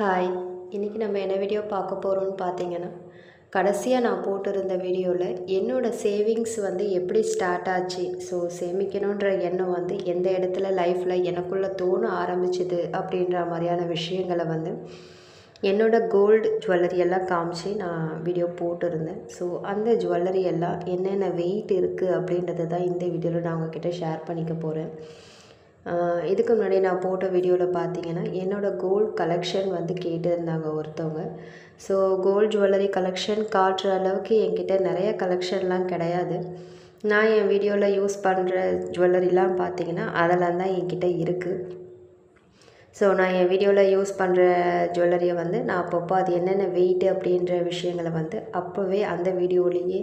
Hi இன்றைக்கி நம்ம என்ன வீடியோ பார்க்க போகிறோம்னு பார்த்தீங்கன்னா கடைசியாக நான் போட்டிருந்த வீடியோவில் என்னோடய சேவிங்ஸ் வந்து எப்படி ஸ்டார்ட் ஆச்சு? ஸோ சேமிக்கணுன்ற எண்ணம் வந்து எந்த இடத்துல லைஃப்பில் எனக்குள்ளே தோண ஆரம்பிச்சிது அப்படின்ற மாதிரியான விஷயங்களை வந்து என்னோடய கோல்டு ஜுவல்லரி எல்லாம் காமிச்சு நான் வீடியோ போட்டிருந்தேன். ஸோ அந்த ஜுவல்லரி எல்லாம் என்னென்ன வெயிட் இருக்குது அப்படின்றது தான் இந்த வீடியோவில் நான் உங்ககிட்ட ஷேர் பண்ணிக்க போகிறேன் இதுக்கு முன்னாடி நான் போட்ட வீடியோவில் பார்த்தீங்கன்னா என்னோடய கோல்டு கலெக்ஷன் வந்து கேட்டிருந்தாங்க ஒருத்தவங்க. ஸோ கோல்ட் ஜுவல்லரி கலெக்ஷன் காட்டுற அளவுக்கு என்கிட்ட நிறைய கலெக்ஷன்லாம் கிடையாது. நான் என் வீடியோவில் யூஸ் பண்ணுற ஜுவல்லரிலாம் பார்த்தீங்கன்னா அதெல்லாம் தான் என்கிட்ட இருக்குது ஸோ நான் என் வீடியோவில் யூஸ் பண்ணுற ஜுவல்லரியை வந்து நான் அப்பப்போ அது என்னென்ன வெயிட் அப்படின்ற விஷயங்களை வந்து அப்போவே அந்த வீடியோலேயே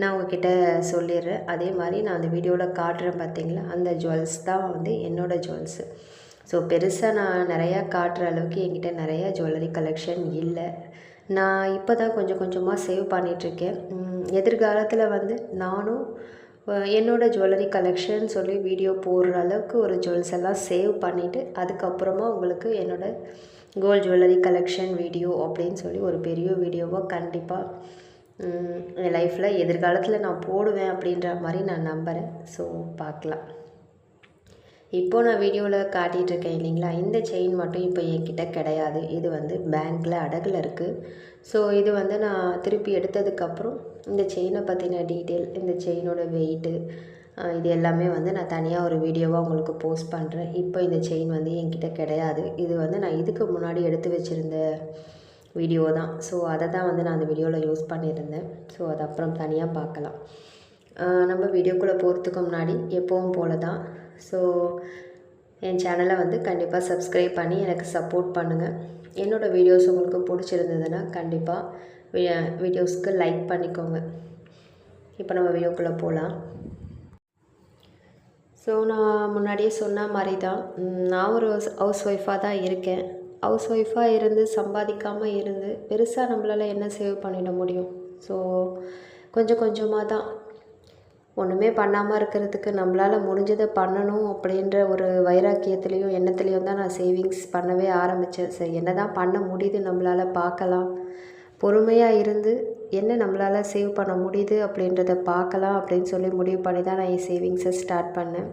நான் உங்ககிட்ட சொல்லிடுறேன். அதே மாதிரி நான் அந்த வீடியோவில் காட்டுறேன் பார்த்தீங்களா அந்த ஜுவல்ஸ் தான் வந்து என்னோடய ஜுவல்ஸு ஸோ பெருசாக நான் நிறையா காட்டுற அளவுக்கு என்கிட்ட நிறையா ஜுவல்லரி கலெக்ஷன் இல்லை. நான் இப்போ தான் கொஞ்சம் கொஞ்சமாக சேவ் பண்ணிகிட்ருக்கேன் எதிர்காலத்தில் வந்து நானும் என்னோடய என்னோட ஜுவல்லரி கலெக்ஷன் சொல்லி வீடியோ போடுற அளவுக்கு ஒரு ஜுவல்ஸ் எல்லாம் சேவ் பண்ணிவிட்டு அதுக்கப்புறமா உங்களுக்கு என்னோடய கோல்ட் ஜுவல்லரி கலெக்ஷன் வீடியோ அப்படின்னு சொல்லி ஒரு பெரிய வீடியோவாக கண்டிப்பாக என் லைஃப்பில் எதிர்காலத்தில் நான் போடுவேன் அப்படின்ற மாதிரி நான் நம்புகிறேன் ஸோ பார்க்கலாம். இப்போ நான் வீடியோவில் காட்டிகிட்ருக்கேன் இல்லைங்களா? இந்த செயின் மட்டும் இப்போ என்கிட்ட கிடையாது. இது வந்து பேங்க்கில் அடகில் இருக்குது ஸோ இது வந்து நான் திருப்பி எடுத்ததுக்கப்புறம் இந்த செயினை பற்றின டீட்டெயில் இந்த செயினோட வெயிட்டு இது எல்லாமே வந்து நான் தனியாக ஒரு வீடியோவாக உங்களுக்கு போஸ்ட் பண்ணுறேன் இப்போ இந்த செயின் வந்து என்கிட்ட கிடையாது. இது வந்து நான் இதுக்கு முன்னாடி எடுத்து வச்சுருந்த வீடியோ தான். ஸோ அதை தான் வந்து நான் அந்த வீடியோவில் யூஸ் பண்ணியிருந்தேன். ஸோ அது அப்புறம் தனியாக பார்க்கலாம். நம்ம வீடியோக்குள்ளே போகிறதுக்கு முன்னாடி எப்போவும் போல தான். ஸோ என் சேனலை வந்து கண்டிப்பாக சப்ஸ்கிரைப் பண்ணி எனக்கு சப்போர்ட் பண்ணுங்கள் என்னோடய வீடியோஸ் உங்களுக்கு பிடிச்சிருந்ததுன்னா கண்டிப்பாக வீடியோஸ்க்கு லைக் பண்ணிக்கோங்க. இப்போ நம்ம வீடியோக்குள்ளே போகலாம் ஸோ நான் முன்னாடியே சொன்ன மாதிரி தான் நான் ஒரு ஹவுஸ் ஒய்ஃபாக தான் இருக்கேன். ஹவுஸ் ஒய்ஃபாக இருந்து சம்பாதிக்காமல் இருந்து பெருசாக நம்மளால் என்ன சேவ் பண்ணிட முடியும்? ஸோ கொஞ்சம் கொஞ்சமாக தான் ஒன்றுமே பண்ணாமல் இருக்கிறதுக்கு நம்மளால் முடிஞ்சதை பண்ணணும் அப்படின்ற ஒரு வைராக்கியத்துலேயும் எண்ணத்துலேயும் தான் நான் சேவிங்ஸ் பண்ணவே ஆரம்பித்தேன் சரி என்ன தான் பண்ண முடியுது நம்மளால் பார்க்கலாம். பொறுமையாக இருந்து என்ன நம்மளால் சேவ் பண்ண முடியுது அப்படின்றத பார்க்கலாம் அப்படின்னு சொல்லி முடிவு பண்ணி தான் நான் என் சேவிங்ஸை ஸ்டார்ட் பண்ணேன்.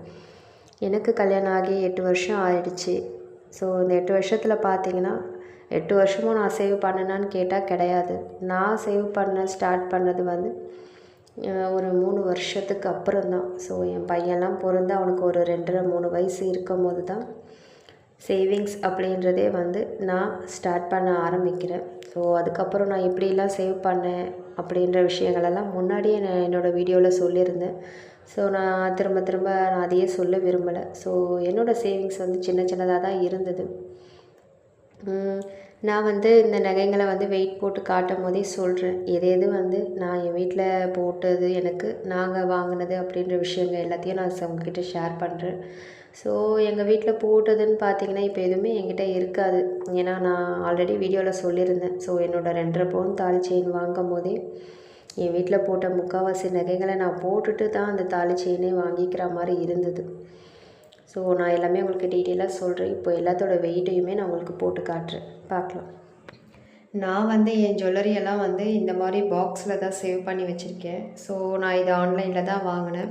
எனக்கு கல்யாணம் ஆகி எட்டு வருஷம் ஆயிடுச்சு. ஸோ இந்த எட்டு வருஷத்தில் பார்த்தீங்கன்னா எட்டு வருஷமும் நான் சேவ் பண்ணேனான்னு கேட்டால் கிடையாது. நான் சேவ் பண்ண ஸ்டார்ட் பண்ணது வந்து ஒரு மூணு வருஷத்துக்கு அப்புறம் தான் ஸோ என் பையன்லாம் பிறந்து அவனுக்கு ஒரு ரெண்டரை மூணு வயசு இருக்கும் போது தான் சேவிங்ஸ் அப்படின்றதே வந்து நான் ஸ்டார்ட் பண்ண ஆரம்பிக்கிறேன். ஸோ அதுக்கப்புறம் நான் எப்படிலாம் சேவ் பண்ணேன் அப்படின்ற விஷயங்களெல்லாம் முன்னாடியே நான் என்னோடய வீடியோவில் சொல்லியிருந்தேன். ஸோ நான் திரும்ப திரும்ப நான் அதையே சொல்ல விரும்பலை. ஸோ என்னோடய சேவிங்ஸ் வந்து சின்ன சின்னதாக தான் இருந்தது. நான் வந்து இந்த நகைங்களை வந்து வெயிட் போட்டு காட்டும் போதே சொல்கிறேன் எது எது வந்து நான் என் வீட்டில் போட்டது எனக்கு நாங்கள் வாங்கினது அப்படின்ற விஷயங்கள் எல்லாத்தையும் நான் உங்ககிட்ட ஷேர் பண்ணுறேன் ஸோ எங்கள் வீட்டில் போட்டதுன்னு பார்த்தீங்கன்னா இப்போ எதுவுமே என்கிட்ட இருக்காது. ஏன்னா நான் ஆல்ரெடி வீடியோவில் சொல்லியிருந்தேன். ஸோ என்னோட ரெண்டரை பவுன் தாலி செயின் வாங்கும் போதே என் வீட்டில் போட்ட முக்கால்வாசி நகைகளை நான் போட்டுட்டு தான் அந்த தாலி செயினே வாங்கிக்கிற மாதிரி இருந்தது. ஸோ நான் எல்லாமே உங்களுக்கு டீட்டெயிலாக சொல்கிறேன் இப்போ எல்லாத்தோட வெயிட்டையுமே நான் உங்களுக்கு போட்டு காட்டுறேன். பார்க்கலாம். நான் வந்து என் ஜுவல்லரியெல்லாம் வந்து இந்த மாதிரி பாக்ஸில் தான் சேவ் பண்ணி வச்சுருக்கேன். ஸோ நான் இதை ஆன்லைனில் தான் வாங்கினேன்.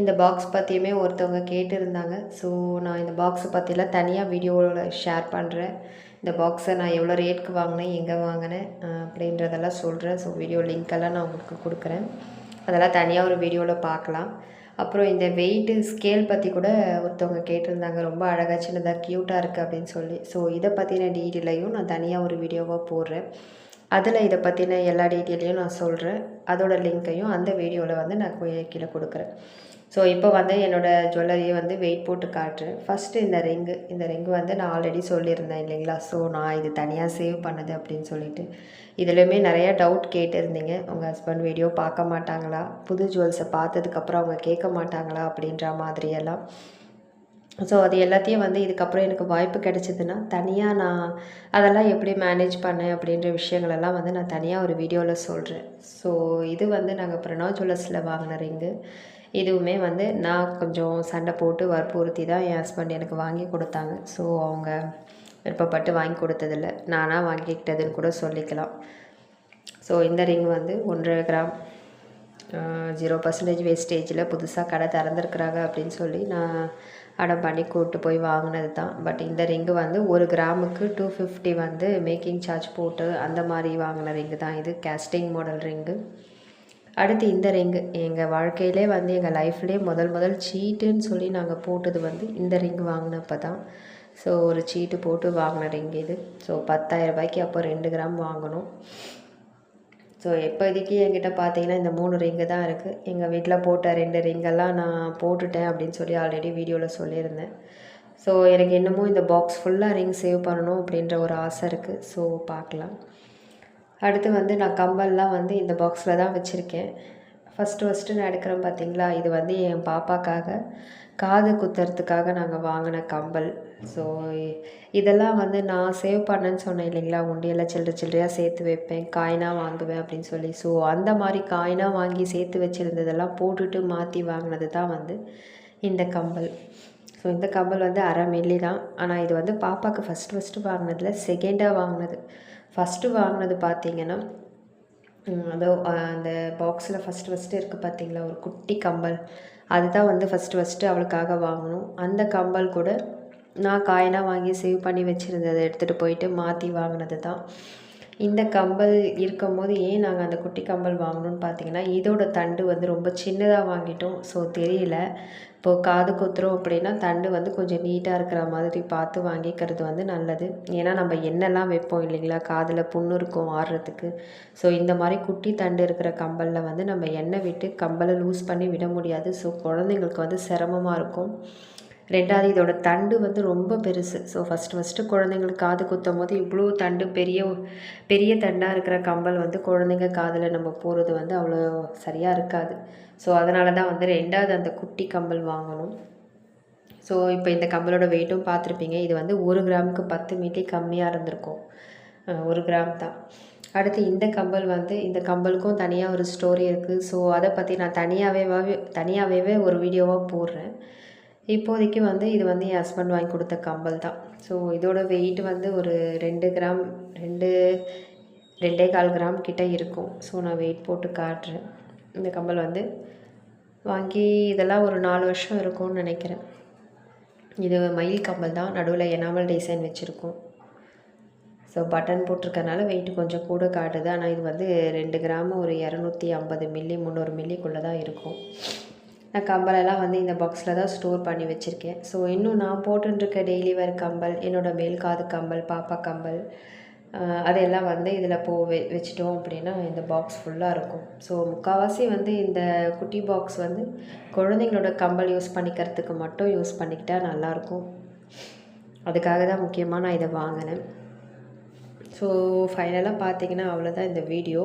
இந்த பாக்ஸ் பற்றியுமே ஒருத்தவங்க கேட்டிருந்தாங்க. ஸோ நான் இந்த பாக்ஸை பற்றிலாம் தனியாக வீடியோவில் ஷேர் பண்ணுறேன் இந்த பாக்ஸை நான் எவ்வளோ ரேட்க்கு வாங்கினேன் எங்கே வாங்கினேன் அப்படின்றதெல்லாம் சொல்கிறேன் ஸோ வீடியோ லிங்க்கெல்லாம் நான் உங்களுக்கு கொடுக்குறேன். அதெல்லாம் தனியாக ஒரு வீடியோவில் பார்க்கலாம். அப்புறம் இந்த வெயிட்டு ஸ்கேல் பற்றி கூட ஒருத்தவங்க கேட்டிருந்தாங்க. ரொம்ப அழகாக சின்னதாக க்யூட்டாக இருக்குது அப்படின்னு சொல்லி. ஸோ இதை பற்றின டீட்டெயிலையும் நான் தனியாக ஒரு வீடியோவாக போடுறேன். அதில் இதை பற்றின எல்லா டீட்டெயிலையும் நான் சொல்கிறேன் அதோடய லிங்க்கையும் அந்த வீடியோவில் வந்து நான் கீழே கொடுக்குறேன். ஸோ இப்போ வந்து என்னோடய ஜுவல்லரியை வந்து வெயிட் போட்டு காட்டுறேன். ஃபஸ்ட்டு இந்த ரிங்கு இந்த ரிங்கு வந்து நான் ஆல்ரெடி சொல்லியிருந்தேன் இல்லைங்களா? ஸோ நான் இது தனியாக சேவ் பண்ணது அப்படின்னு சொல்லிட்டு. இதுலேயுமே நிறையா டவுட் கேட்டிருந்தீங்க. உங்கள் ஹஸ்பண்ட் வீடியோ பார்க்க மாட்டாங்களா? புது ஜுவல்ஸை பார்த்ததுக்கப்புறம் அவங்க கேட்க மாட்டாங்களா? அப்படின்ற மாதிரியெல்லாம். ஸோ அது எல்லாத்தையும் வந்து இதுக்கப்புறம் எனக்கு வாய்ப்பு கிடைச்சதுன்னா தனியாக நான் அதெல்லாம் எப்படி மேனேஜ் பண்ணேன் அப்படின்ற விஷயங்களெல்லாம் வந்து நான் தனியாக ஒரு வீடியோவில் சொல்கிறேன் ஸோ இது வந்து நாங்கள் பிரணவ் ஜுவல்லர்ஸில் வாங்கின ரிங்கு இதுவுமே வந்து நான் கொஞ்சம் சண்டை போட்டு வற்புறுத்தி தான் என் ஹஸ்பண்ட் எனக்கு வாங்கி கொடுத்தாங்க. ஸோ அவங்க விருப்பப்பட்டு வாங்கி கொடுத்ததில்ல. நானாக வாங்கிக்கிட்டதுன்னு கூட சொல்லிக்கலாம். ஸோ இந்த ரிங் வந்து ஒன்றரை கிராம் ஜீரோ பர்சன்டேஜ் வேஸ்டேஜில் புதுசாக கடை திறந்துருக்குறாங்க அப்படின்னு சொல்லி நான் அடம் பண்ணி கூப்பிட்டு போய் வாங்கினது தான். பட் இந்த ரிங்கு வந்து ஒரு கிராமுக்கு டூ ஃபிஃப்டி வந்து மேக்கிங் சார்ஜ் போட்டு அந்த மாதிரி வாங்கின ரிங்கு தான். இது கேஸ்டிங் மாடல் ரிங்கு அடுத்து இந்த ரிங்கு எங்கள் வாழ்க்கையிலே வந்து எங்கள் லைஃப்லேயே முதல் முதல் சீட்டுன்னு சொல்லி நாங்கள் போட்டது வந்து இந்த ரிங் வாங்கினப்போ தான் ஸோ ஒரு சீட்டு போட்டு வாங்கின ரிங் இது. ஸோ பத்தாயிரம் ரூபாய்க்கு அப்போ ரெண்டு கிராம் வாங்கினோம். ஸோ இப்போதைக்கு என்கிட்ட பார்த்தீங்கன்னா இந்த மூணு ரிங்கு தான் இருக்குது எங்கள் வீட்டில் போட்ட ரெண்டு ரிங்கெல்லாம் நான் போட்டுட்டேன் அப்படின்னு சொல்லி ஆல்ரெடி வீடியோவில் சொல்லியிருந்தேன். ஸோ எனக்கு இன்னமும் இந்த பாக்ஸ் ஃபுல்லாக ரிங் சேவ் பண்ணணும் அப்படின்ற ஒரு ஆசை இருக்குது ஸோ பார்க்கலாம். அடுத்து வந்து நான் கம்பல்லாம் வந்து இந்த பாக்ஸில் தான் வச்சுருக்கேன். ஃபஸ்ட்டு ஃபஸ்ட்டு நான் எடுக்கிறேன் பார்த்தீங்களா இது வந்து என் பாப்பாக்காக காது குத்துறதுக்காக நாங்கள் வாங்கின கம்பல். ஸோ இதெல்லாம் வந்து நான் சேவ் பண்ணேன்னு சொன்னேன் இல்லைங்களா? உண்டியெல்லாம் சில்லற சில்லறையாக சேர்த்து வைப்பேன். காயினாக வாங்குவேன் அப்படின்னு சொல்லி. ஸோ அந்த மாதிரி காயினாக வாங்கி சேர்த்து வச்சுருந்ததெல்லாம் போட்டுட்டு மாற்றி வாங்கினது தான் வந்து இந்த கம்பல். ஸோ இந்த கம்பல் வந்து அரை மில்லி தான். ஆனால் இது வந்து பாப்பாவுக்கு ஃபஸ்ட்டு ஃபஸ்ட்டு வாங்கினதில் செகண்டாக வாங்கினது. ஃபஸ்ட்டு வாங்கினது பார்த்தீங்கன்னா அதோ அந்த பாக்ஸில் ஃபஸ்ட்டு ஃபஸ்ட்டு இருக்குது பார்த்தீங்களா ஒரு குட்டி கம்பல். அதுதான் வந்து ஃபஸ்ட்டு ஃபஸ்ட்டு அவளுக்காக வாங்கணும். அந்த கம்பல் கூட நான் காயினாக வாங்கி சேவ் பண்ணி வச்சுருந்ததை எடுத்துகிட்டு போயிட்டு மாற்றி வாங்கினது தான் இந்த கம்பல் இருக்கும்போது ஏன் நாங்கள் அந்த குட்டி கம்பல் வாங்கணும்னு பார்த்தீங்கன்னா இதோட தண்டு வந்து ரொம்ப சின்னதாக வாங்கிட்டோம். ஸோ தெரியல. இப்போது காது குத்துறோம் அப்படின்னா தண்டு வந்து கொஞ்சம் நீட்டாக இருக்கிற மாதிரி பார்த்து வாங்கிக்கிறது வந்து நல்லது. ஏன்னா நம்ம எண்ணெய்லாம் வைப்போம் இல்லைங்களா? காதில் புண்ணு இருக்கும் ஆடுறதுக்கு ஸோ இந்த மாதிரி குட்டி தண்டு இருக்கிற கம்பலில் வந்து நம்ம எண்ணெய் விட்டு கம்பலை லூஸ் பண்ணி விட முடியாது. ஸோ குழந்தைங்களுக்கு வந்து சிரமமாக இருக்கும். ரெண்டாவது இதோட தண்டு வந்து ரொம்ப பெருசு. ஸோ ஃபஸ்ட்டு ஃபஸ்ட்டு குழந்தைங்களுக்கு காது குத்தும் போது இவ்வளோ தண்டு பெரிய பெரிய தண்டாக இருக்கிற கம்பல் வந்து குழந்தைங்க காதில் நம்ம போகிறது வந்து அவ்வளோ சரியாக இருக்காது. ஸோ அதனால தான் வந்து ரெண்டாவது அந்த குட்டி கம்பல் வாங்கணும். ஸோ இப்போ இந்த கம்பலோட வெயிட்டும் பார்த்துருப்பீங்க. இது வந்து ஒரு கிராமுக்கு பத்து மீட்டே கம்மியாக இருந்திருக்கும். ஒரு கிராம் தான். அடுத்து இந்த கம்பல் வந்து இந்த கம்பலுக்கும் தனியாக ஒரு ஸ்டோரி இருக்குது ஸோ அதை பற்றி நான் தனியாகவே தனியாகவே ஒரு வீடியோவாக போடுறேன். இப்போதைக்கு வந்து இது வந்து என் ஹஸ்பண்ட் வாங்கி கொடுத்த கம்பல் தான். ஸோ இதோட வெயிட் வந்து ஒரு ரெண்டு கிராம் ரெண்டு ரெண்டே கால் கிராம் கிட்ட இருக்கும். ஸோ நான் வெயிட் போட்டு காட்டுறேன். இந்த கம்பல் வந்து வாங்கி இதெல்லாம் ஒரு நாலு வருஷம் இருக்கும்னு நினைக்கிறேன். இது மயில் கம்பல் தான். நடுவில் எனாமல் டிசைன் வச்சுருக்கோம். ஸோ பட்டன் போட்டிருக்கறனால வெயிட் கொஞ்சம் கூட காட்டுது. ஆனால் இது வந்து ரெண்டு கிராம் ஒரு இரநூத்தி ஐம்பது மில்லி முந்நூறு மில்லிக்குள்ளே தான் இருக்கும். நான் கம்பலெல்லாம் வந்து இந்த பாக்ஸில் தான் ஸ்டோர் பண்ணி வச்சுருக்கேன். ஸோ இன்னும் நான் போட்டுருக்க டெய்லி வேர் கம்பல் என்னோடய மேல் காது கம்பல் பாப்பா கம்பல் அதையெல்லாம் அதெல்லாம் வந்து இதில் போ வெ வச்சிட்டோம் அப்படின்னா இந்த பாக்ஸ் ஃபுல்லாக இருக்கும். ஸோ முக்கால்வாசி வந்து இந்த குட்டி பாக்ஸ் வந்து குழந்தைங்களோட கம்பல் யூஸ் பண்ணிக்கிறதுக்கு மட்டும் யூஸ் பண்ணிக்கிட்டால் நல்லாயிருக்கும். அதுக்காக தான் முக்கியமாக நான் இதை வாங்கினேன். ஸோ ஃபைனலாக பார்த்தீங்கன்னா அவ்வளோதான் இந்த வீடியோ